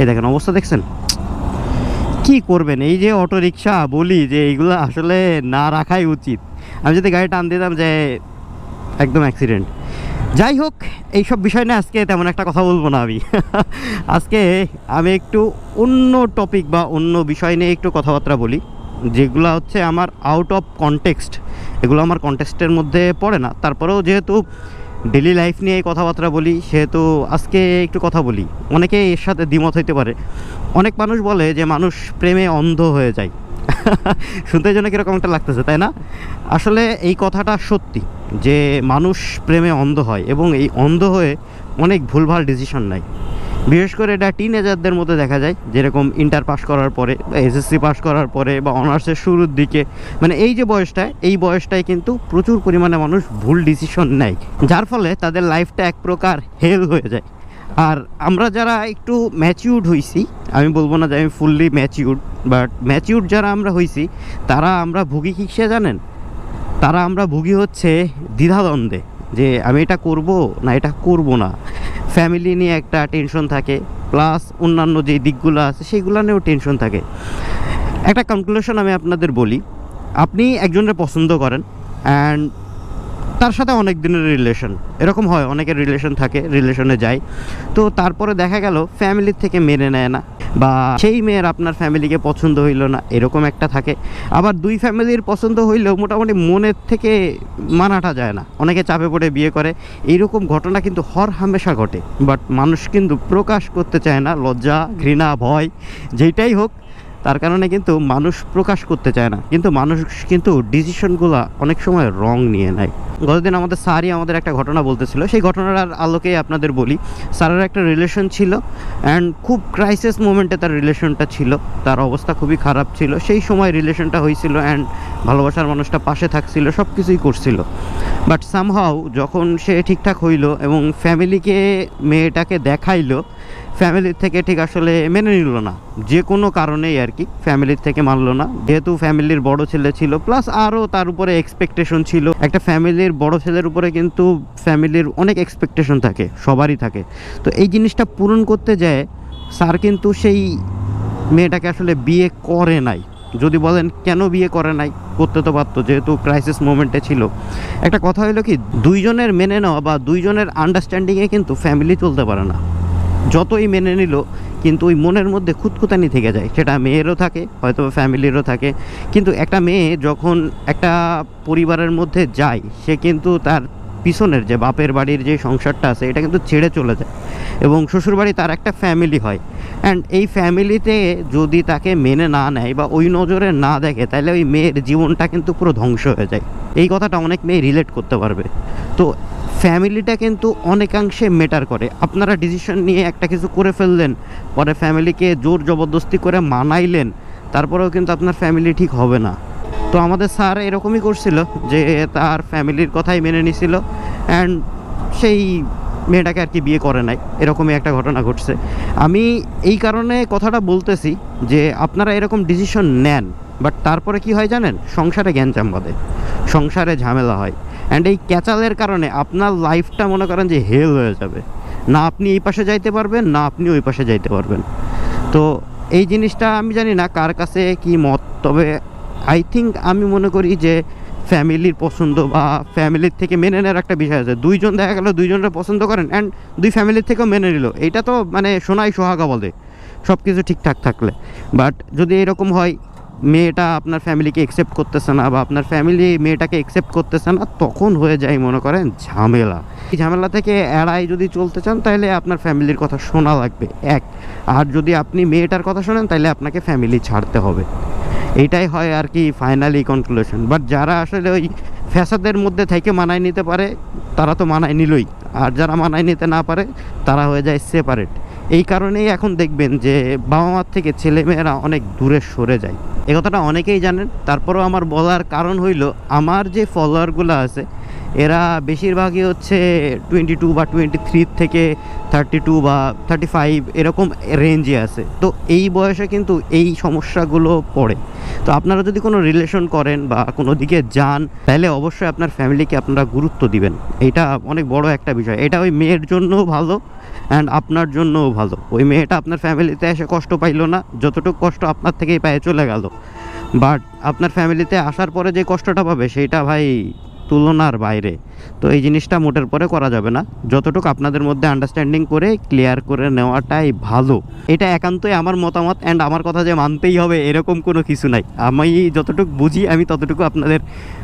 এই দেখেন অবস্থা দেখছেন? কি করবেন? এই যে অটো রিক্সা বলি যে এইগুলো আসলে না রাখাই উচিত। আমি যদি গাড়ি টান দিতাম যে একদম অ্যাক্সিডেন্ট যাই হোক, এইসব বিষয় নিয়ে আজকে তেমন একটা কথা বলব না আমি। আজকে আমি একটু অন্য টপিক বা অন্য বিষয় নিয়ে একটু কথাবার্তা বলি। যেগুলো হচ্ছে আমার আউট অফ কনটেক্সট এগুলো আমার কনটেক্সটের মধ্যে পড়ে না। তারপরেও যেহেতু ডেলি লাইফ নিয়ে কথাবার্তা বলি, সেহেতু আজকে একটু কথা বলি। অনেকে এর সাথে দ্বিমত হইতে পারে। অনেক মানুষ বলে যে মানুষ প্রেমে অন্ধ হয়ে যায়। শুনতে জন্য কীরকম একটা লাগতেছে, তাই না? আসলে এই কথাটা সত্যি যে মানুষ প্রেমে অন্ধ হয় এবং এই অন্ধ হয়ে অনেক ভুলভাল ডিসিশন নেয়। বিশেষ করে এটা টিনেজারদের মধ্যে দেখা যায়, যেরকম ইন্টার পাস করার পরে, বা এসএসসি পাস করার পরে, বা অনার্সের শুরুর দিকে। মানে এই যে বয়সটায় এই বয়সটায় কিন্তু প্রচুর পরিমাণে মানুষ ভুল ডিসিশন নেয়, যার ফলে তাদের লাইফটা এক প্রকার হেল হয়ে যায়। আর আমরা যারা একটু ম্যাচিউর্ড হইছি, আমি বলব না যে আমি ফুললি ম্যাচিউর্ড বাট ম্যাচিউর্ড যারা আমরা হইছি, তারা আমরা ভুগি কিসে জানেন? তারা আমরা ভুগি হচ্ছে দ্বিধাদ্বন্দ্বে, যে আমি এটা করব না, এটা করব না। ফ্যামিলি নিয়ে একটা টেনশন থাকে প্লাস অন্যান্য যে দিকগুলো আছে সেইগুলো নিয়েও টেনশন থাকে। একটা কনক্লুশন আমি আপনাদের বলি। আপনি একজনের পছন্দ করেন অ্যান্ড তার সাথে অনেক দিনের রিলেশন এরকম হয়, অনেকের রিলেশন থাকে রিলেশনে যায়। তো তারপরে দেখা গেল ফ্যামিলির থেকে মেনে নেয় না। বা সেই মেয়ের আপনার ফ্যামিলিকে পছন্দ হইল না, এরকম একটা থাকে। আবার দুই ফ্যামিলির পছন্দ হইলেও মোটামুটি মনের থেকে মানাটা যায় না। অনেকে চাপে পড়ে বিয়ে করে। এইরকম ঘটনা কিন্তু হর হামেশা ঘটে। বাট মানুষ কিন্তু প্রকাশ করতে চায় না, লজ্জা, ঘৃণা, ভয় যেটাই হোক তার কারণে কিন্তু মানুষ প্রকাশ করতে চায় না। কিন্তু মানুষ কিন্তু ডিসিশনগুলো অনেক সময় রং নিয়ে নেয়। গতদিন আমাদের স্যারই আমাদের একটা ঘটনা বলতেছিল। সেই ঘটনার আলোকেই আপনাদের বলি স্যারের একটা রিলেশন ছিল অ্যান্ড খুব ক্রাইসিস মোমেন্টে তার রিলেশনটা ছিল। তার অবস্থা খুবই খারাপ ছিল। সেই সময় রিলেশনটা হয়েছিল অ্যান্ড ভালোবাসার মানুষটা পাশে থাকছিল সব কিছুই করছিল। বাট সামহাও যখন সে ঠিকঠাক হইল এবং ফ্যামিলিকে মেয়েটাকে দেখাইলো ফ্যামিলির থেকে ঠিক আসলে মেনে নিল না। যে কোনো কারণেই আর কি ফ্যামিলির থেকে মানলো না। যেহেতু ফ্যামিলির বড় ছেলে ছিল প্লাস আরও তার উপরে এক্সপেকটেশন ছিল। একটা ফ্যামিলির বড় ছেলের উপরে কিন্তু ফ্যামিলির অনেক এক্সপেকটেশন থাকে, সবারই থাকে। তো এই জিনিসটা পূরণ করতে যায়, স্যার কিন্তু সেই মেয়েটাকে আসলে বিয়ে করে নাই। যদি বলেন, কেন বিয়ে করে নাই? করতে তো পারতো, যেহেতু ক্রাইসিস মোমেন্টে ছিল। একটা কথা হলো কি, দুইজনের মেনে নেওয়া বা দুইজনের আন্ডারস্ট্যান্ডিংয়ে কিন্তু ফ্যামিলি চলতে পারে না। যতই মেনে নিল, কিন্তু ওই মনের মধ্যে খুঁতখুতানি থেকে যায়। সেটা মেয়েরও থাকে হয়তো ফ্যামিলিরও থাকে। কিন্তু একটা মেয়ে যখন একটা পরিবারের মধ্যে যায়, সে কিন্তু তার পিছনের যে বাপের বাড়ির যে সংসারটা আছে, এটা কিন্তু ছেড়ে চলে যায়। এবং শ্বশুরবাড়ি তার একটা ফ্যামিলি হয়। অ্যান্ড এই ফ্যামিলিতে যদি তাকে মেনে না নেয় বা ওই নজরে না দেখে, তাহলে ওই মেয়ের জীবনটা কিন্তু পুরো ধ্বংস হয়ে যায়। এই কথাটা অনেক মেয়ে রিলেট করতে পারবে। তো ফ্যামিলিটা কিন্তু অনেকাংশে মেটার করে। আপনারা ডিসিশন নিয়ে একটা কিছু করে ফেললেন, পরে ফ্যামিলিকে জোর জবরদস্তি করে মানাইলেন, তারপরেও কিন্তু আপনার ফ্যামিলি ঠিক হবে না। তো আমাদের স্যার এরকমই করছিল যে তার ফ্যামিলির কথাই মেনে নিছিল অ্যান্ড সেই মেয়েটাকে আর কি বিয়ে করে নাই। এরকমই একটা ঘটনা ঘটছে। আমি এই কারণে কথাটা বলতেছি যে আপনারা এরকম ডিসিশন নেন বাট তারপরে কি হয় জানেন? সংসারে জ্ঞানচাম বাঁধে। সংসারে ঝামেলা হয়। অ্যান্ড এই ক্যাচালের কারণে আপনার লাইফটা মনে করেন যে হেল হয়ে যাবে। না আপনি এই পাশে যাইতে পারবেন, না আপনি ওই পাশে যাইতে পারবেন। তো এই জিনিসটা আমি জানি না কার কাছে কি মত, তবে আই থিঙ্ক আমি মনে করি যে ফ্যামিলির পছন্দ বা ফ্যামিলির থেকে মেনে নেওয়ার একটা বিষয় আছে। দুইজন দেখা গেল, দুইজনরা পছন্দ করেন অ্যান্ড দুই ফ্যামিলির থেকেও মেনে নিল। এইটা তো মানে সোনাই সোহাগা বলে সব কিছু ঠিকঠাক থাকলে। বাট যদি এরকম হয় মেয়েটা আপনার ফ্যামিলিকে একসেপ্ট করতেছে না বা আপনার ফ্যামিলি মেয়েটাকে একসেপ্ট করতেছে না, তখন হয়ে যায় মনে করেন ঝামেলা। এই ঝামেলা থেকে এড়াই যদি চলতে চান, তাহলে আপনার ফ্যামিলির কথা শোনা লাগবে। এক, আর যদি আপনি মেয়েটার কথা শোনেন, তাহলে আপনাকে ফ্যামিলি ছাড়তে হবে। এটাই হয় আর কি ফাইনালি কনক্লুশন বাট যারা আসলে ওই ফ্যাসাদের মধ্যে থেকে মানায় নিতে পারে, তারা তো মানায় নিলই। আর যারা মানায় নিতে না পারে, তারা হয়ে যায় সেপারেট এই কারণেই এখন দেখবেন যে বাবা মার থেকে ছেলেমেয়েরা অনেক দূরে সরে যায়। এ কথাটা অনেকেই জানেন। তারপরেও আমার বলার কারণ হইল আমার যে ফলোয়ারগুলো আছে এরা বেশিরভাগই হচ্ছে টোয়েন্টি টু বা টোয়েন্টি থ্রি থেকে থার্টি টু বা থার্টি ফাইভ এরকম রেঞ্জে আছে। তো এই বয়সে কিন্তু এই সমস্যাগুলো পড়ে। তো আপনারা যদি কোনো রিলেশন করেন বা কোনো দিকে যান, তাহলে অবশ্যই আপনার ফ্যামিলিকে আপনারা গুরুত্ব দিবেন। এটা অনেক বড় একটা বিষয়। এটা ওই মেয়ের জন্যও ভালো অ্যান্ড আপনার জন্যও ভালো। ওই মেয়েটা আপনার ফ্যামিলিতে এসে কষ্ট পাইলো না, যতটুকু কষ্ট আপনার থেকেই পায়ে চলে গেল। বাট আপনার ফ্যামিলিতে আসার পরে যে কষ্টটা পাবে সেইটা ভাই তুলনার বাইরে। তো এই জিনিসটা মোটের পরে করা যাবে না। যতটুকু আপনাদের মধ্যে আন্ডারস্ট্যান্ডিং করে ক্লিয়ার করে নেওয়াটাই ভালো। এটা একান্তই আমার মতামত অ্যান্ড আমার কথা যে মানতেই হবে এরকম কোনো কিছু নাই। আমি যতটুকু বুঝি, আমি ততটুকু আপনাদের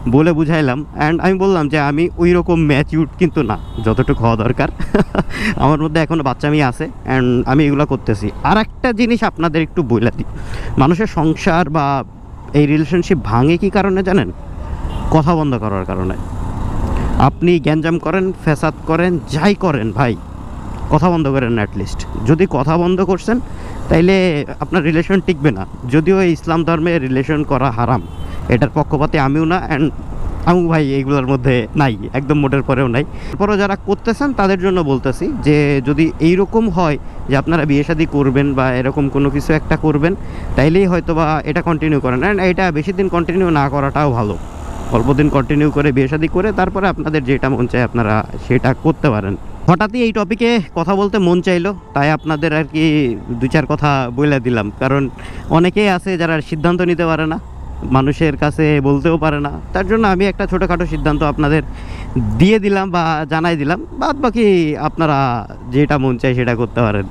বলে বুঝাইলাম। অ্যান্ড আমি বললাম যে আমি ওই রকম ম্যাচিউড কিন্তু না, যতটুকু হওয়া দরকার। আমার মধ্যে এখনও বাচ্চামি আছে অ্যান্ড আমি এগুলো করতেছি। আর একটা জিনিস আপনাদের একটু বলে দিই। মানুষের সংসার বা এই রিলেশনশিপ ভাঙে কি কারণে জানেন? কথা বন্ধ করার কারণে। আপনি গ্যাঞ্জাম করেন, ফ্যাসাদ করেন, যাই করেন ভাই, কথা বন্ধ করেন অ্যাটলিস্ট যদি কথা বন্ধ করছেন, তাইলে আপনার রিলেশন টিকবে না। যদিও ইসলাম ধর্মে রিলেশন করা হারাম, এটার পক্ষপাতে আমিও না অ্যান্ড আমু ভাই এইগুলোর মধ্যে নাই, একদম মোটের পরেও নাই। তারপরে যারা করতেছেন, তাদের জন্য বলতেছি যে, যদি এইরকম হয় যে আপনারা বিয়ে শাদী করবেন বা এরকম কোনো কিছু একটা করবেন, তাইলেই হয়তো বা এটা কন্টিনিউ করেন। অ্যান্ড এটা বেশি দিন কন্টিনিউ না করাটাও ভালো। অল্প দিন কন্টিনিউ করে বিয়ে শাদী করে তারপরে আপনাদের যেটা মন চায় আপনারা সেটা করতে পারেন। হঠাৎই এই টপিকে কথা বলতে মন চাইলো, তাই আপনাদের আর কি দু চার কথা বলে দিলাম। কারণ অনেকেই আছে যারা সিদ্ধান্ত নিতে পারে না, মানুষের কাছে বলতেও পারে না। তার জন্য আমি একটা ছোটোখাটো সিদ্ধান্ত আপনাদের দিয়ে দিলাম বা জানাই দিলাম। বাদ বাকি আপনারা যেটা মন চায় সেটা করতে পারেন।